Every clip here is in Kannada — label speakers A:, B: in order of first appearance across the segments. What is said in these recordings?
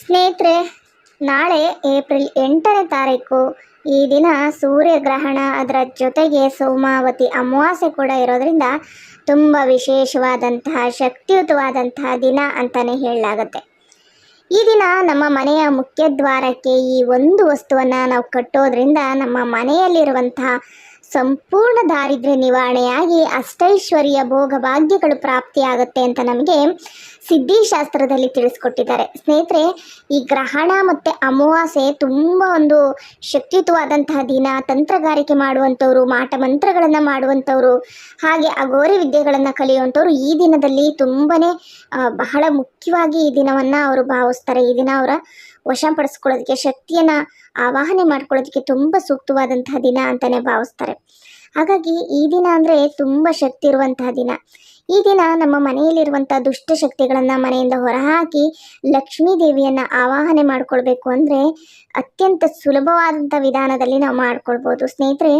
A: ಸ್ನೇಹಿತರೆ, ನಾಳೆ ಏಪ್ರಿಲ್ ಎಂಟನೇ ತಾರೀಕು ಈ ದಿನ ಸೂರ್ಯಗ್ರಹಣ. ಅದರ ಜೊತೆಗೆ ಸೋಮಾವತಿ ಅಮಾವಾಸ್ಯೆ ಕೂಡ ಇರೋದರಿಂದ ತುಂಬ ವಿಶೇಷವಾದಂತಹ ಶಕ್ತಿಯುತವಾದಂತಹ ದಿನ ಅಂತಲೇ ಹೇಳಲಾಗುತ್ತೆ. ಈ ದಿನ ನಮ್ಮ ಮನೆಯ ಮುಖ್ಯದ್ವಾರಕ್ಕೆ ಈ ಒಂದು ವಸ್ತುವನ್ನು ನಾವು ಕಟ್ಟೋದ್ರಿಂದ ನಮ್ಮ ಮನೆಯಲ್ಲಿರುವಂತಹ ಸಂಪೂರ್ಣ ದಾರಿದ್ರ್ಯ ನಿವಾರಣೆಯಾಗಿ ಅಷ್ಟೈಶ್ವರ್ಯ ಭೋಗ ಭಾಗ್ಯಗಳು ಪ್ರಾಪ್ತಿಯಾಗುತ್ತೆ ಅಂತ ನಮಗೆ ಸಿದ್ಧಿಶಾಸ್ತ್ರದಲ್ಲಿ ತಿಳಿಸ್ಕೊಟ್ಟಿದ್ದಾರೆ. ಸ್ನೇಹಿತರೆ, ಈ ಗ್ರಹಣ ಮತ್ತು ಅಮಾವಾಸ್ಯೆ ತುಂಬ ಒಂದು ಶಕ್ತಿಯುತವಾದಂತಹ ದಿನ, ತಂತ್ರಗಾರಿಕೆ ಮಾಡುವಂಥವ್ರು, ಮಾಟ ಮಂತ್ರಗಳನ್ನು ಮಾಡುವಂಥವ್ರು, ಹಾಗೆ ಅಗೋರಿ ವಿದ್ಯೆಗಳನ್ನು ಕಲಿಯುವಂಥವ್ರು ಈ ದಿನದಲ್ಲಿ ತುಂಬನೇ ಬಹಳ ಮುಖ್ಯವಾಗಿ ಈ ದಿನವನ್ನು ಅವರು ಭಾವಿಸ್ತಾರೆ. ಈ ದಿನ ಅವರ ವಶಪಡಿಸ್ಕೊಳ್ಳೋದಕ್ಕೆ, ಶಕ್ತಿಯನ್ನು ಆವಾಹನೆ ಮಾಡ್ಕೊಳ್ಳೋದಕ್ಕೆ ತುಂಬ ಸೂಕ್ತವಾದಂತಹ ದಿನ ಅಂತಲೇ ಭಾವಿಸ್ತಾರೆ. ಹಾಗಾಗಿ ಈ ದಿನ ಅಂದರೆ ತುಂಬ ಶಕ್ತಿ ಇರುವಂತಹ ದಿನ. ಈ ದಿನ ನಮ್ಮ ಮನೆಯಲ್ಲಿರುವಂಥ ದುಷ್ಟಶಕ್ತಿಗಳನ್ನು ಮನೆಯಿಂದ ಹೊರಹಾಕಿ ಲಕ್ಷ್ಮೀ ದೇವಿಯನ್ನು ಆವಾಹನೆ ಮಾಡ್ಕೊಳ್ಬೇಕು ಅಂದರೆ ಅತ್ಯಂತ ಸುಲಭವಾದಂಥ ವಿಧಾನದಲ್ಲಿ ನಾವು ಮಾಡ್ಕೊಳ್ಬೋದು. ಸ್ನೇಹಿತರೆ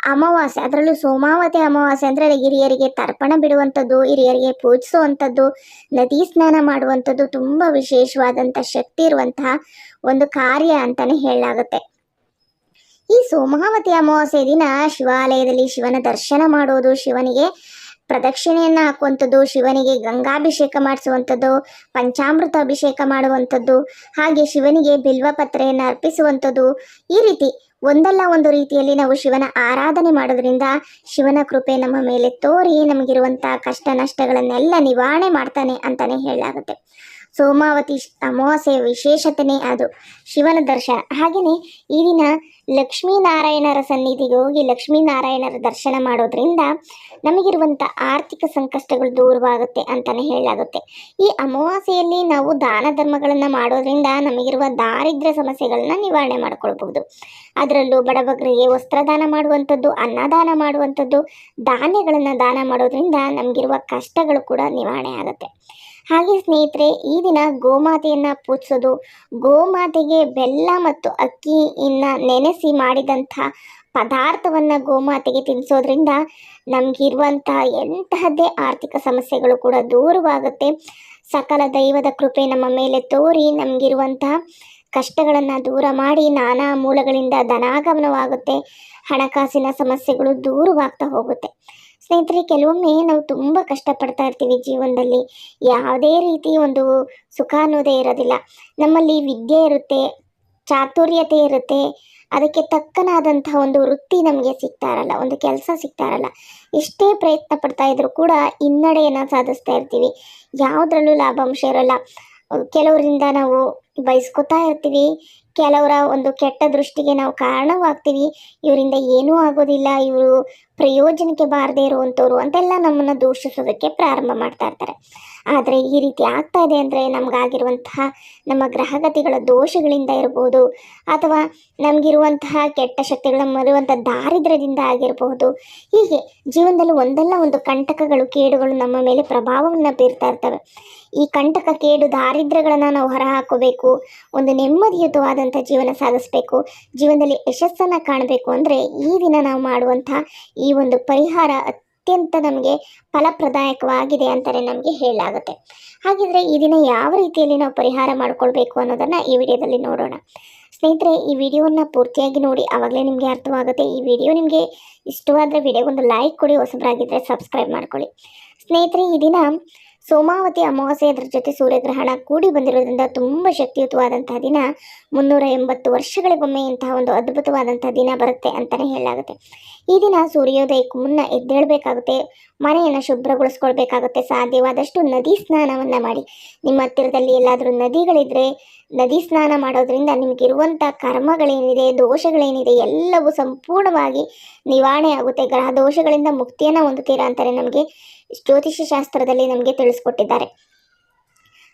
A: ಅಮಾವಾಸ್ಯೆ, ಅದರಲ್ಲೂ ಸೋಮಾವತಿ ಅಮಾವಾಸ್ಯೆ ಅಂದರೆ ಹಿರಿಯರಿಗೆ ತರ್ಪಣ ಬಿಡುವಂಥದ್ದು, ಹಿರಿಯರಿಗೆ ಪೂಜಿಸುವಂಥದ್ದು, ನದಿ ಸ್ನಾನ ಮಾಡುವಂಥದ್ದು ತುಂಬ ವಿಶೇಷವಾದಂಥ ಶಕ್ತಿ ಇರುವಂತಹ ಒಂದು ಕಾರ್ಯ ಅಂತಲೇ ಹೇಳಲಾಗುತ್ತೆ. ಈ ಸೋಮಾವತಿ ಅಮಾವಾಸ್ಯೆ ದಿನ ಶಿವಾಲಯದಲ್ಲಿ ಶಿವನ ದರ್ಶನ ಮಾಡೋದು, ಶಿವನಿಗೆ ಪ್ರದಕ್ಷಿಣೆಯನ್ನು ಹಾಕುವಂಥದ್ದು, ಶಿವನಿಗೆ ಗಂಗಾಭಿಷೇಕ ಮಾಡಿಸುವಂಥದ್ದು ಪಂಚಾಮೃತ ಅಭಿಷೇಕ ಮಾಡುವಂಥದ್ದು, ಹಾಗೆ ಶಿವನಿಗೆ ಬಿಲ್ವಪತ್ರೆಯನ್ನು ಅರ್ಪಿಸುವಂಥದ್ದು ಈ ರೀತಿ. ಒಂದಲ್ಲ ಒಂದು ರೀತಿಯಲ್ಲಿ ನಾವು ಶಿವನ ಆರಾಧನೆ ಮಾಡೋದ್ರಿಂದ ಶಿವನ ಕೃಪೆ ನಮ್ಮ ಮೇಲೆ ತೋರಿ ನಮಗಿರುವಂಥ ಕಷ್ಟ ನಷ್ಟಗಳನ್ನೆಲ್ಲ ನಿವಾರಣೆ ಮಾಡ್ತಾನೆ ಅಂತಾನೆ ಹೇಳಲಾಗುತ್ತೆ. ಸೋಮಾವತಿ ಅಮಾವಾಸ್ಯ ಅಮಾವಾಸ್ಯೆಯ ವಿಶೇಷತೆನೇ ಅದು. ಶಿವನ ದರ್ಶನ. ಹಾಗೆಯೇ ಈ ದಿನ ಲಕ್ಷ್ಮೀನಾರಾಯಣರ ಸನ್ನಿಧಿಗೆ ಹೋಗಿ ಲಕ್ಷ್ಮೀನಾರಾಯಣರ ದರ್ಶನ ಮಾಡೋದ್ರಿಂದ ನಮಗಿರುವಂಥ ಆರ್ಥಿಕ ಸಂಕಷ್ಟಗಳು ದೂರವಾಗುತ್ತೆ ಅಂತಲೇ ಹೇಳಲಾಗುತ್ತೆ. ಈ ಅಮಾವಾಸ್ಯೆಯಲ್ಲಿ ನಾವು ದಾನ ಧರ್ಮಗಳನ್ನು ಮಾಡೋದ್ರಿಂದ ನಮಗಿರುವ ದಾರಿದ್ರ್ಯ ಸಮಸ್ಯೆಗಳನ್ನ ನಿವಾರಣೆ ಮಾಡ್ಕೊಳ್ಬಹುದು. ಅದರಲ್ಲೂ ಬಡಬಗರಿಗೆ ವಸ್ತ್ರದಾನ ಮಾಡುವಂಥದ್ದು, ಅನ್ನದಾನ ಮಾಡುವಂಥದ್ದು, ಧಾನ್ಯಗಳನ್ನು ದಾನ ಮಾಡೋದ್ರಿಂದ ನಮಗಿರುವ ಕಷ್ಟಗಳು ಕೂಡ ನಿವಾರಣೆ ಆಗುತ್ತೆ. ಹಾಗೆ ಸ್ನೇಹಿತರೆ, ಈ ದಿನ ಗೋಮಾತೆಯನ್ನು ಪೂಜಿಸೋದು, ಗೋಮಾತೆಗೆ ಬೆಲ್ಲ ಮತ್ತು ಅಕ್ಕಿಯನ್ನು ನೆನೆಸಿ ಮಾಡಿದಂಥ ಪದಾರ್ಥವನ್ನು ಗೋಮಾತೆಗೆ ತಿನ್ನಿಸೋದ್ರಿಂದ ನಮಗಿರುವಂಥ ಎಂತಹದ್ದೇ ಆರ್ಥಿಕ ಸಮಸ್ಯೆಗಳು ಕೂಡ ದೂರವಾಗುತ್ತೆ. ಸಕಲ ದೈವದ ಕೃಪೆ ನಮ್ಮ ಮೇಲೆ ತೋರಿ, ನಮಗಿರುವಂತಹ ಕಷ್ಟಗಳನ್ನು ದೂರ ಮಾಡಿ ನಾನಾ ಮೂಲಗಳಿಂದ ಧನಾಗಮನವಾಗುತ್ತೆ, ಹಣಕಾಸಿನ ಸಮಸ್ಯೆಗಳು ದೂರವಾಗ್ತಾ ಹೋಗುತ್ತೆ. ಸ್ನೇಹಿತರೆ, ಕೆಲವೊಮ್ಮೆ ನಾವು ತುಂಬ ಕಷ್ಟಪಡ್ತಾ ಇರ್ತೀವಿ ಜೀವನದಲ್ಲಿ. ಯಾವುದೇ ರೀತಿ ಒಂದು ಸುಖ ಅನ್ನೋದೇ ಇರೋದಿಲ್ಲ. ನಮ್ಮಲ್ಲಿ ವಿದ್ಯೆ ಇರುತ್ತೆ, ಚಾತುರ್ಯತೆ ಇರುತ್ತೆ. ಅದಕ್ಕೆ ತಕ್ಕನಾದಂತಹ ಒಂದು ವೃತ್ತಿ ನಮಗೆ ಸಿಗ್ತಾ ಇರಲ್ಲ, ಒಂದು ಕೆಲಸ ಸಿಗ್ತಾ ಇರಲ್ಲ. ಎಷ್ಟೇ ಪ್ರಯತ್ನ ಪಡ್ತಾ ಇದ್ರೂ ಕೂಡ ಹಿನ್ನಡೆಯನ್ನು ಸಾಧಿಸ್ತಾ ಇರ್ತೀವಿ. ಯಾವುದ್ರಲ್ಲೂ ಲಾಭಾಂಶ ಇರಲ್ಲ. ಕೆಲವರಿಂದ ನಾವು ಬಯಸ್ಕೊತಾ ಇರ್ತೀವಿ. ಕೆಲವರ ಒಂದು ಕೆಟ್ಟ ದೃಷ್ಟಿಗೆ ನಾವು ಕಾರಣವಾಗ್ತೀವಿ. ಇವರಿಂದ ಏನೂ ಆಗೋದಿಲ್ಲ. ಇವರು ಪ್ರಯೋಜನಕ್ಕೆ ಬಾರದೇ ಇರುವಂಥವ್ರು ಅಂತೆಲ್ಲ ನಮ್ಮನ್ನು ದೂಷಿಸೋದಕ್ಕೆ ಪ್ರಾರಂಭ ಮಾಡ್ತಾ ಇರ್ತಾರೆ. ಆದರೆ ಈ ರೀತಿ ಆಗ್ತಾ ಇದೆ ಅಂದರೆ ನಮಗಾಗಿರುವಂತಹ ನಮ್ಮ ಗ್ರಹಗತಿಗಳ ದೋಷಗಳಿಂದ ಇರಬಹುದು ಅಥವಾ ನಮಗಿರುವಂತಹ ಕೆಟ್ಟ ಶಕ್ತಿಗಳ ಮರುವಂಥ ದಾರಿದ್ರ್ಯದಿಂದ ಆಗಿರಬಹುದು. ಹೀಗೆ ಜೀವನದಲ್ಲಿ ಒಂದಲ್ಲ ಒಂದು ಕಂಟಕಗಳು, ಕೇಡುಗಳು ನಮ್ಮ ಮೇಲೆ ಪ್ರಭಾವವನ್ನು ಬೀರ್ತಾ ಇರ್ತವೆ. ಈ ಕಂಟಕ, ಕೇಡು, ದಾರಿದ್ರ್ಯಗಳನ್ನು ನಾವು ಹೊರಹಾಕೋಬೇಕು, ಒಂದು ನೆಮ್ಮದಿಯುತವಾದಂಥ ಜೀವನ ಸಾಗಿಸ್ಬೇಕು ಜೀವನದಲ್ಲಿ ಯಶಸ್ಸನ್ನು ಕಾಣಬೇಕು ಅಂದರೆ ಈ ದಿನ ನಾವು ಮಾಡುವಂಥ ಈ ಒಂದು ಪರಿಹಾರ ಅತ್ಯಂತ ನಮಗೆ ಫಲಪ್ರದಾಯಕವಾಗಿದೆ ಅಂತಲೇ ನಮಗೆ ಹೇಳಲಾಗುತ್ತೆ. ಹಾಗಿದ್ರೆ ಈ ದಿನ ಯಾವ ರೀತಿಯಲ್ಲಿ ನಾವು ಪರಿಹಾರ ಮಾಡಿಕೊಳ್ಬೇಕು ಅನ್ನೋದನ್ನು ಈ ವಿಡಿಯೋದಲ್ಲಿ ನೋಡೋಣ. ಸ್ನೇಹಿತರೆ, ಈ ವಿಡಿಯೋನ ಪೂರ್ತಿಯಾಗಿ ನೋಡಿ ಆವಾಗಲೇ ನಿಮಗೆ ಅರ್ಥವಾಗುತ್ತೆ. ಈ ವಿಡಿಯೋ ನಿಮಗೆ ಇಷ್ಟವಾದರೆ ವಿಡಿಯೋಗೊಂದು ಲೈಕ್ ಕೊಡಿ ಹೊಸಬರಾಗಿದ್ದರೆ ಸಬ್ಸ್ಕ್ರೈಬ್ ಮಾಡ್ಕೊಳ್ಳಿ. ಸ್ನೇಹಿತರೆ, ಈ ದಿನ ಸೋಮಾವತಿ ಅಮಾವಾಸ್ಯೆ ಅದರ ಜೊತೆ ಸೂರ್ಯಗ್ರಹಣ ಕೂಡಿ ಬಂದಿರೋದ್ರಿಂದ ತುಂಬ ಶಕ್ತಿಯುತವಾದಂತಹ ದಿನ. ಮುನ್ನೂರ ಎಂಬತ್ತು ವರ್ಷಗಳಿಗೊಮ್ಮೆ ಇಂತಹ ಒಂದು ಅದ್ಭುತವಾದಂತಹ ದಿನ ಬರುತ್ತೆ ಅಂತಾನೆ ಹೇಳಲಾಗುತ್ತೆ. ಈ ದಿನ ಸೂರ್ಯೋದಯಕ್ಕೂ ಮುನ್ನ ಎದ್ದೇಳಬೇಕಾಗುತ್ತೆ. ಮನೆಯನ್ನು ಶುಭ್ರಗೊಳಿಸ್ಕೊಳ್ಬೇಕಾಗುತ್ತೆ. ಸಾಧ್ಯವಾದಷ್ಟು ನದಿ ಸ್ನಾನವನ್ನು ಮಾಡಿ. ನಿಮ್ಮ ಹತ್ತಿರದಲ್ಲಿ ಎಲ್ಲಾದರೂ ನದಿಗಳಿದ್ರೆ ನದಿ ಸ್ನಾನ ಮಾಡೋದ್ರಿಂದ ನಿಮಗಿರುವಂಥ ಕರ್ಮಗಳೇನಿದೆ, ದೋಷಗಳೇನಿದೆ, ಎಲ್ಲವೂ ಸಂಪೂರ್ಣವಾಗಿ ನಿವಾರಣೆ ಆಗುತ್ತೆ. ಗ್ರಹ ದೋಷಗಳಿಂದ ಮುಕ್ತಿಯನ್ನು ಹೊಂದುತ್ತೀರಾ ಅಂತಾರೆ ನಮಗೆ ಜ್ಯೋತಿಷ್ಯ ಶಾಸ್ತ್ರದಲ್ಲಿ ನಮಗೆ ತಿಳಿಸ್ಕೊಟ್ಟಿದ್ದಾರೆ.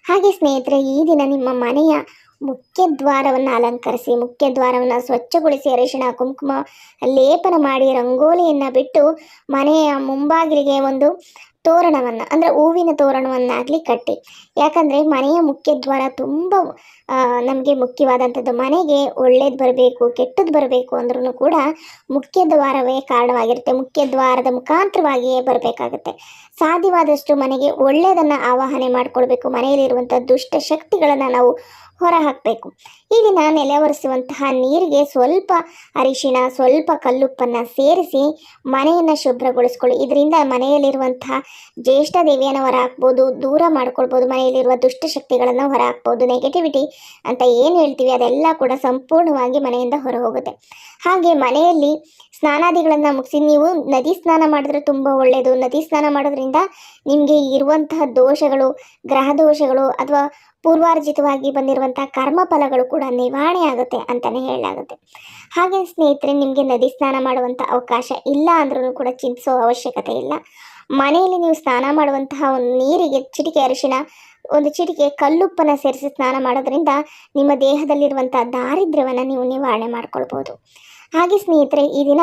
A: ಹಾಗೆ ಸ್ನೇಹಿತರೆ, ಈ ದಿನ ನಿಮ್ಮ ಮನೆಯ ಮುಖ್ಯ ದ್ವಾರವನ್ನು ಅಲಂಕರಿಸಿ, ಮುಖ್ಯ ದ್ವಾರವನ್ನು ಸ್ವಚ್ಛಗೊಳಿಸಿ, ಅರಿಶಿಣ, ಕುಂಕುಮ, ಲೇಪನ ಮಾಡಿ, ರಂಗೋಲಿಯನ್ನು ಬಿಟ್ಟು ಮನೆಯ ಮುಂಬಾಗಿಲಿಗೆ ಒಂದು ತೋರಣವನ್ನು, ಅಂದರೆ ಹೂವಿನ ತೋರಣವನ್ನಾಗಲಿ ಕಟ್ಟಿ. ಯಾಕಂದರೆ ಮನೆಯ ಮುಖ್ಯ ದ್ವಾರ ತುಂಬ ನಮಗೆ ಮುಖ್ಯವಾದಂಥದ್ದು. ಮನೆಗೆ ಒಳ್ಳೇದು ಬರಬೇಕು ಕೆಟ್ಟದ್ದು ಬರಬೇಕು ಅಂದ್ರೂ ಕೂಡ ಮುಖ್ಯ ದ್ವಾರವೇ ಕಾರಣವಾಗಿರುತ್ತೆ. ಮುಖ್ಯ ದ್ವಾರದ ಮುಖಾಂತರವಾಗಿಯೇ ಬರಬೇಕಾಗುತ್ತೆ. ಸಾಧ್ಯವಾದಷ್ಟು ಮನೆಗೆ ಒಳ್ಳೆಯದನ್ನು ಆವಾಹನೆ ಮಾಡಿಕೊಳ್ಬೇಕು. ಮನೆಯಲ್ಲಿರುವಂಥ ದುಷ್ಟ ಶಕ್ತಿಗಳನ್ನು ನಾವು ಹೊರ ಹಾಕಬೇಕು ಈ ದಿನ ನೆಲೆ ಒರೆಸುವಂತಹ ನೀರಿಗೆ ಸ್ವಲ್ಪ ಅರಿಶಿಣ, ಸ್ವಲ್ಪ ಕಲ್ಲುಪ್ಪನ್ನು ಸೇರಿಸಿ ಮನೆಯನ್ನು ಶುಭ್ರಗೊಳಿಸ್ಕೊಳ್ಳಿ. ಇದರಿಂದ ಮನೆಯಲ್ಲಿರುವಂತಹ ಜ್ಯೇಷ್ಠ ದೇವಿಯನ್ನು ಹೊರ ಹಾಕ್ಬೋದು ದೂರ ಮಾಡ್ಕೊಳ್ಬೋದು, ಮನೆಯಲ್ಲಿರುವ ದುಷ್ಟಶಕ್ತಿಗಳನ್ನು ಹೊರ ಹಾಕ್ಬೋದು ನೆಗೆಟಿವಿಟಿ ಅಂತ ಏನು ಹೇಳ್ತೀವಿ ಅದೆಲ್ಲ ಕೂಡ ಸಂಪೂರ್ಣವಾಗಿ ಮನೆಯಿಂದ ಹೊರ ಹೋಗುತ್ತೆ ಹಾಗೆ ಮನೆಯಲ್ಲಿ ಸ್ನಾನಾದಿಗಳನ್ನು ಮುಗಿಸಿ, ನೀವು ನದಿ ಸ್ನಾನ ಮಾಡಿದ್ರೆ ತುಂಬ ಒಳ್ಳೆಯದು ನದಿ ಸ್ನಾನ ಮಾಡೋದ್ರಿಂದ ನಿಮಗೆ ಇರುವಂತಹ ದೋಷಗಳು, ಗ್ರಹ ದೋಷಗಳು ಅಥವಾ ಪೂರ್ವಾರ್ಜಿತವಾಗಿ ಬಂದಿರುವಂತಹ ಕರ್ಮಫಲಗಳು ಕೂಡ ನಿವಾರಣೆ ಆಗುತ್ತೆ ಅಂತಲೇ ಹೇಳಲಾಗುತ್ತೆ. ಹಾಗೆ ಸ್ನೇಹಿತರೆ, ನಿಮಗೆ ನದಿ ಸ್ನಾನ ಮಾಡುವಂಥ ಅವಕಾಶ ಇಲ್ಲ ಅಂದ್ರೂ ಕೂಡ ಚಿಂತಿಸೋ ಅವಶ್ಯಕತೆ ಇಲ್ಲ. ಮನೆಯಲ್ಲಿ ನೀವು ಸ್ನಾನ ಮಾಡುವಂತಹ ಒಂದು ನೀರಿಗೆ ಚಿಟಿಕೆ ಅರಿಶಿನ ಒಂದು ಚಿಟಿಕೆ ಕಲ್ಲುಪ್ಪನ್ನು ಸೇರಿಸಿ ಸ್ನಾನ ಮಾಡೋದ್ರಿಂದ ನಿಮ್ಮ ದೇಹದಲ್ಲಿರುವಂಥ ದಾರಿದ್ರ್ಯವನ್ನು ನೀವು ನಿವಾರಣೆ ಮಾಡ್ಕೊಳ್ಬೋದು. ಹಾಗೆ ಸ್ನೇಹಿತರೆ, ಈ ದಿನ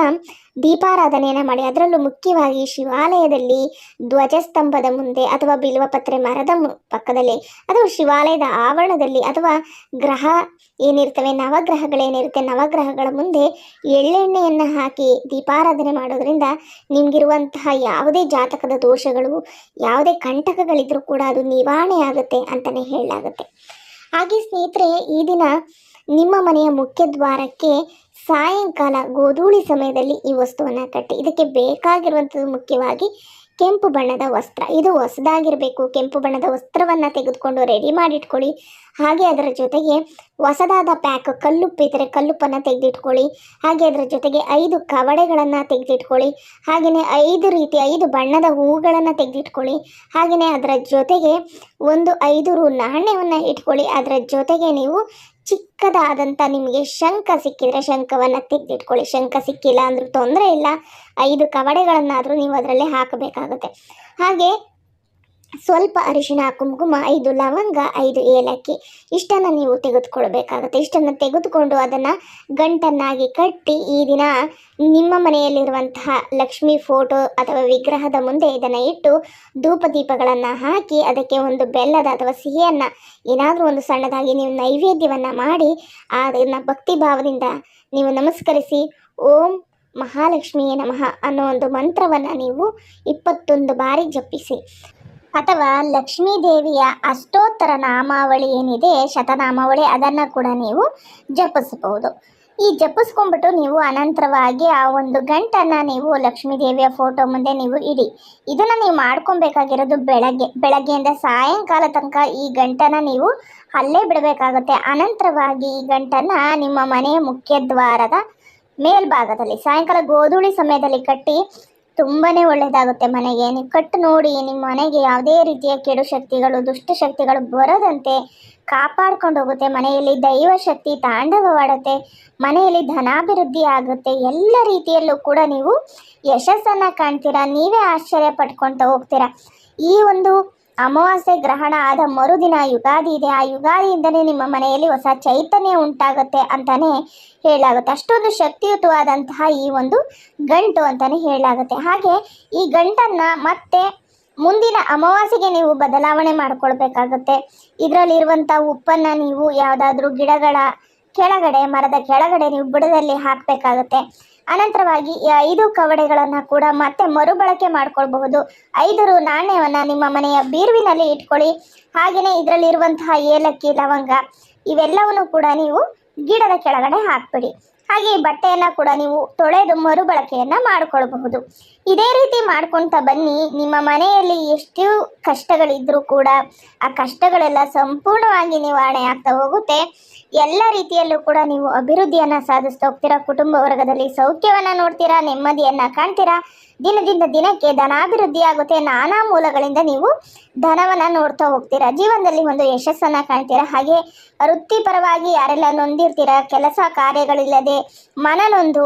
A: ದೀಪಾರಾಧನೆಯನ್ನು ಮಾಡಿ, ಅದರಲ್ಲೂ ಮುಖ್ಯವಾಗಿ ಶಿವಾಲಯದಲ್ಲಿ ಧ್ವಜಸ್ತಂಭದ ಮುಂದೆ ಅಥವಾ ಬಿಲ್ವಪತ್ರೆ ಮರದ ಪಕ್ಕದಲ್ಲಿ ಅಥವಾ ಶಿವಾಲಯದ ಆವರಣದಲ್ಲಿ ಅಥವಾ ಗ್ರಹ ಏನಿರ್ತವೆ ನವಗ್ರಹಗಳೇನಿರುತ್ತೆ ನವಗ್ರಹಗಳ ಮುಂದೆ ಎಳ್ಳೆಣ್ಣೆಯನ್ನು ಹಾಕಿ ದೀಪಾರಾಧನೆ ಮಾಡೋದ್ರಿಂದ ನಿಮಗಿರುವಂತಹ ಯಾವುದೇ ಜಾತಕದ ದೋಷಗಳು, ಯಾವುದೇ ಕಂಟಕಗಳಿದ್ರೂ ಕೂಡ ಅದು ನಿವಾರಣೆ ಆಗುತ್ತೆ ಅಂತಲೇ ಹೇಳಲಾಗುತ್ತೆ. ಹಾಗೆ ಸ್ನೇಹಿತರೆ, ಈ ದಿನ ನಿಮ್ಮ ಮನೆಯ ಮುಖ್ಯ ದ್ವಾರಕ್ಕೆ ಸಾಯಂಕಾಲ ಗೋಧೂಳಿ ಸಮಯದಲ್ಲಿ ಈ ವಸ್ತುವನ್ನು ಕಟ್ಟಿ, ಇದಕ್ಕೆ ಬೇಕಾಗಿರುವಂಥದ್ದು ಮುಖ್ಯವಾಗಿ ಕೆಂಪು ಬಣ್ಣದ ವಸ್ತ್ರ. ಇದು ಹೊಸದಾಗಿರಬೇಕು. ಕೆಂಪು ಬಣ್ಣದ ವಸ್ತ್ರವನ್ನು ತೆಗೆದುಕೊಂಡು ರೆಡಿ ಮಾಡಿಟ್ಕೊಳ್ಳಿ. ಹಾಗೆ ಅದರ ಜೊತೆಗೆ ಹೊಸದಾದ ಪ್ಯಾಕ್ ಕಲ್ಲುಪ್ಪು ಇದ್ದರೆ ಕಲ್ಲುಪ್ಪನ್ನು ತೆಗೆದಿಟ್ಕೊಳ್ಳಿ. ಹಾಗೆ ಅದರ ಜೊತೆಗೆ ಐದು ಕವಡೆಗಳನ್ನು ತೆಗೆದಿಟ್ಕೊಳ್ಳಿ. ಹಾಗೆಯೇ ಐದು ರೀತಿ, ಐದು ಬಣ್ಣದ ಹೂಗಳನ್ನು ತೆಗೆದಿಟ್ಕೊಳ್ಳಿ. ಹಾಗೆಯೇ ಅದರ ಜೊತೆಗೆ ಒಂದು ಐದು ರು ನಾಣ್ಯವನ್ನು ಇಟ್ಕೊಳ್ಳಿ. ಅದರ ಜೊತೆಗೆ ನೀವು ಚಿಕ್ಕದಾದಂಥ ನಿಮಗೆ ಶಂಖ ಸಿಕ್ಕಿದರೆ ಶಂಖವನ್ನು ತೆಗೆದಿಟ್ಕೊಳ್ಳಿ. ಶಂಕ ಸಿಕ್ಕಿಲ್ಲ ಅಂದರೂ ತೊಂದರೆ ಇಲ್ಲ. ಐದು ಕವಡೆಗಳನ್ನಾದರೂ ನೀವು ಅದರಲ್ಲೇ ಹಾಕಬೇಕಾಗುತ್ತೆ. ಹಾಗೆ ಸ್ವಲ್ಪ ಅರಿಶಿಣ, ಕುಂಕುಮ, ಐದು ಲವಂಗ, ಐದು ಏಲಕ್ಕಿ, ಇಷ್ಟನ್ನು ನೀವು ತೆಗೆದುಕೊಳ್ಬೇಕಾಗುತ್ತೆ. ಇಷ್ಟನ್ನು ತೆಗೆದುಕೊಂಡು ಅದನ್ನು ಗಂಟನ್ನಾಗಿ ಕಟ್ಟಿ ಈ ದಿನ ನಿಮ್ಮ ಮನೆಯಲ್ಲಿರುವಂತಹ ಲಕ್ಷ್ಮಿ ಫೋಟೋ ಅಥವಾ ವಿಗ್ರಹದ ಮುಂದೆ ಇದನ್ನು ಇಟ್ಟು ಧೂಪ ದೀಪಗಳನ್ನು ಹಾಕಿ ಅದಕ್ಕೆ ಒಂದು ಬೆಲ್ಲದ ಅಥವಾ ಸಿಹಿಯನ್ನು ಏನಾದರೂ ಒಂದು ಸಣ್ಣದಾಗಿ ನೀವು ನೈವೇದ್ಯವನ್ನು ಮಾಡಿ ಅದನ್ನು ಭಕ್ತಿ ಭಾವದಿಂದ ನೀವು ನಮಸ್ಕರಿಸಿ ಓಂ ಮಹಾಲಕ್ಷ್ಮಿಯೇ ನಮಃ ಅನ್ನೋ ಒಂದು ಮಂತ್ರವನ್ನು ನೀವು ಇಪ್ಪತ್ತೊಂದು ಬಾರಿ ಜಪಿಸಿ. ಅಥವಾ ಲಕ್ಷ್ಮೀ ದೇವಿಯ ಅಷ್ಟೋತ್ತರ ನಾಮಾವಳಿ ಏನಿದೆ, ಶತನಾಮಾವಳಿ, ಅದನ್ನು ಕೂಡ ನೀವು ಜಪಿಸಬಹುದು. ಈ ಜಪಿಸ್ಕೊಂಡ್ಬಿಟ್ಟು ನೀವು ಅನಂತರವಾಗಿ ಆ ಒಂದು ಗಂಟನ್ನು ನೀವು ಲಕ್ಷ್ಮೀ ದೇವಿಯ ಫೋಟೋ ಮುಂದೆ ನೀವು ಇಡಿ. ಇದನ್ನು ನೀವು ಮಾಡ್ಕೊಬೇಕಾಗಿರೋದು ಬೆಳಗ್ಗೆ. ಬೆಳಗ್ಗೆಯಿಂದ ಸಾಯಂಕಾಲ ತನಕ ಈ ಗಂಟನ್ನು ನೀವು ಅಲ್ಲೇ ಬಿಡಬೇಕಾಗುತ್ತೆ. ಅನಂತರವಾಗಿ ಈ ಗಂಟನ್ನು ನಿಮ್ಮ ಮನೆಯ ಮುಖ್ಯ ದ್ವಾರದ ಮೇಲ್ಭಾಗದಲ್ಲಿ, ಸಾಯಂಕಾಲ ಗೋಧೂಳಿ ಸಮಯದಲ್ಲಿ ಕಟ್ಟಿ ತುಂಬಾ ಒಳ್ಳೆಯದಾಗುತ್ತೆ ಮನೆಗೆ. ನೀವು ಕಟ್ಟು ನೋಡಿ, ನಿಮ್ಮ ಮನೆಗೆ ಯಾವುದೇ ರೀತಿಯ ಕೆಡು ಶಕ್ತಿಗಳು, ದುಷ್ಟ ಶಕ್ತಿಗಳು ಬರದಂತೆ ಕಾಪಾಡ್ಕೊಂಡು ಹೋಗುತ್ತೆ. ಮನೆಯಲ್ಲಿ ದೈವ ಶಕ್ತಿ ತಾಂಡವವಾಡುತ್ತೆ. ಮನೆಯಲ್ಲಿ ಧನಾಭಿವೃದ್ಧಿ ಆಗುತ್ತೆ. ಎಲ್ಲ ರೀತಿಯಲ್ಲೂ ಕೂಡ ನೀವು ಯಶಸ್ಸನ್ನು ಕಾಣ್ತೀರಾ? ನೀವೇ ಆಶ್ಚರ್ಯ ಪಟ್ಕೊಳ್ತಾ ಹೋಗ್ತೀರಾ? ಈ ಒಂದು ಅಮಾವಾಸ್ಯೆ ಗ್ರಹಣ ಆದ ಮರುದಿನ ಯುಗಾದಿ ಇದೆ. ಆ ಯುಗಾದಿಯಿಂದನೇ ನಿಮ್ಮ ಮನೆಯಲ್ಲಿ ಹೊಸ ಚೈತನ್ಯ ಉಂಟಾಗುತ್ತೆ ಅಂತಾನೆ ಹೇಳಲಾಗುತ್ತೆ. ಅಷ್ಟೊಂದು ಶಕ್ತಿಯುತವಾದಂತಹ ಈ ಒಂದು ಗಂಟು ಅಂತಾನೆ ಹೇಳಲಾಗುತ್ತೆ. ಹಾಗೆ ಈ ಗಂಟನ್ನು ಮತ್ತೆ ಮುಂದಿನ ಅಮಾವಾಸ್ಯೆಗೆ ನೀವು ಬದಲಾವಣೆ ಮಾಡಿಕೊಳ್ಬೇಕಾಗುತ್ತೆ. ಇದರಲ್ಲಿರುವಂಥ ಉಪ್ಪನ್ನು ನೀವು ಯಾವುದಾದ್ರೂ ಗಿಡಗಳ ಕೆಳಗಡೆ, ಮರದ ಕೆಳಗಡೆ ನೀವು ಬುಡದಲ್ಲಿ ಹಾಕಬೇಕಾಗುತ್ತೆ. ಅನಂತರವಾಗಿ ಈ ಐದು ಕವಡೆಗಳನ್ನು ಕೂಡ ಮತ್ತೆ ಮರುಬಳಕೆ ಮಾಡ್ಕೊಳ್ಬಹುದು. ಐದು ರು ನಾಣ್ಯವನ್ನು ನಿಮ್ಮ ಮನೆಯ ಬೀರುವಿನಲ್ಲಿ ಇಟ್ಕೊಳ್ಳಿ. ಹಾಗೆಯೇ ಇದರಲ್ಲಿರುವಂತಹ ಏಲಕ್ಕಿ, ಲವಂಗ, ಇವೆಲ್ಲವನ್ನು ಕೂಡ ನೀವು ಗಿಡದ ಕೆಳಗಡೆ ಹಾಕ್ಬಿಡಿ. ಹಾಗೆ ಈ ಬಟ್ಟೆಯನ್ನು ಕೂಡ ನೀವು ತೊಳೆದು ಮರುಬಳಕೆಯನ್ನು ಮಾಡಿಕೊಳ್ಬಹುದು. ಇದೇ ರೀತಿ ಮಾಡ್ಕೊಳ್ತಾ ಬನ್ನಿ. ನಿಮ್ಮ ಮನೆಯಲ್ಲಿ ಎಷ್ಟು ಕಷ್ಟಗಳಿದ್ರೂ ಕೂಡ ಆ ಕಷ್ಟಗಳೆಲ್ಲ ಸಂಪೂರ್ಣವಾಗಿ ನಿವಾರಣೆ ಆಗ್ತಾ ಹೋಗುತ್ತೆ. ಎಲ್ಲ ರೀತಿಯಲ್ಲೂ ಕೂಡ ನೀವು ಅಭಿವೃದ್ಧಿಯನ್ನು ಸಾಧಿಸ್ತಾ ಹೋಗ್ತೀರಾ? ಕುಟುಂಬ ವರ್ಗದಲ್ಲಿ ಸೌಖ್ಯವನ್ನು ನೋಡ್ತೀರಾ? ನೆಮ್ಮದಿಯನ್ನು ಕಾಣ್ತೀರಾ? ದಿನದಿಂದ ದಿನಕ್ಕೆ ಧನಾಭಿವೃದ್ಧಿ ಆಗುತ್ತೆ. ನಾನಾ ಮೂಲಗಳಿಂದ ನೀವು ಧನವನ್ನು ನೋಡ್ತಾ ಹೋಗ್ತೀರಾ? ಜೀವನದಲ್ಲಿ ಒಂದು ಯಶಸ್ಸನ್ನು ಕಾಣ್ತೀರಾ? ಹಾಗೆ ವೃತ್ತಿಪರವಾಗಿ ಯಾರೆಲ್ಲ ನೊಂದಿರ್ತೀರಾ? ಕೆಲಸ ಕಾರ್ಯಗಳಿಲ್ಲದೆ ಮನನೊಂದು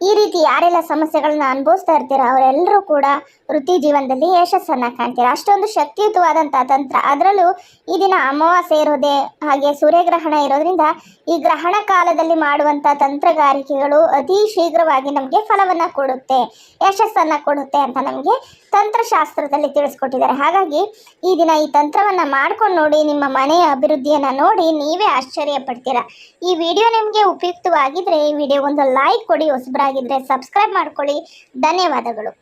A: ಈ ರೀತಿ ಯಾರೆಲ್ಲ ಸಮಸ್ಯೆಗಳನ್ನ ಅನುಭವಿಸ್ತಾ ಇರ್ತೀರ ಅವರೆಲ್ಲರೂ ಕೂಡ ವೃತ್ತಿ ಜೀವನದಲ್ಲಿ ಯಶಸ್ಸನ್ನು ಕಾಣ್ತೀರಾ. ಅಷ್ಟೊಂದು ಶಕ್ತಿಯುತವಾದಂಥ ತಂತ್ರ. ಅದರಲ್ಲೂ ಈ ದಿನ ಅಮಾವಾಸ್ಯೆ ಇರೋದೇ, ಹಾಗೆ ಸೂರ್ಯಗ್ರಹಣ ಇರೋದ್ರಿಂದ ಈ ಗ್ರಹಣ ಕಾಲದಲ್ಲಿ ಮಾಡುವಂಥ ತಂತ್ರಗಾರಿಕೆಗಳು ಅತಿ ಶೀಘ್ರವಾಗಿ ನಮಗೆ ಫಲವನ್ನು ಕೊಡುತ್ತೆ, ಯಶಸ್ಸನ್ನು ಕೊಡುತ್ತೆ ಅಂತ ನಮಗೆ ತಂತ್ರಶಾಸ್ತ್ರದಲ್ಲಿ ತಿಳಿಸ್ಕೊಟ್ಟಿದ್ದಾರೆ. ಹಾಗಾಗಿ ಈ ದಿನ ಈ ತಂತ್ರವನ್ನು ಮಾಡ್ಕೊಂಡು ನೋಡಿ, ನಿಮ್ಮ ಮನೆಯ ಅಭಿವೃದ್ಧಿಯನ್ನು ನೋಡಿ ನೀವೇ ಆಶ್ಚರ್ಯ ಪಡ್ತೀರಾ. ಈ ವಿಡಿಯೋ ನಿಮಗೆ ಉಪಯುಕ್ತವಾಗಿದ್ದರೆ ಈ ವಿಡಿಯೋ ಒಂದು ಲೈಕ್ ಕೊಡಿ ಹೊಸಬರಾಗಿದ್ದರೆ ಸಬ್ಸ್ಕ್ರೈಬ್ ಮಾಡ್ಕೊಳ್ಳಿ. ಧನ್ಯವಾದಗಳು.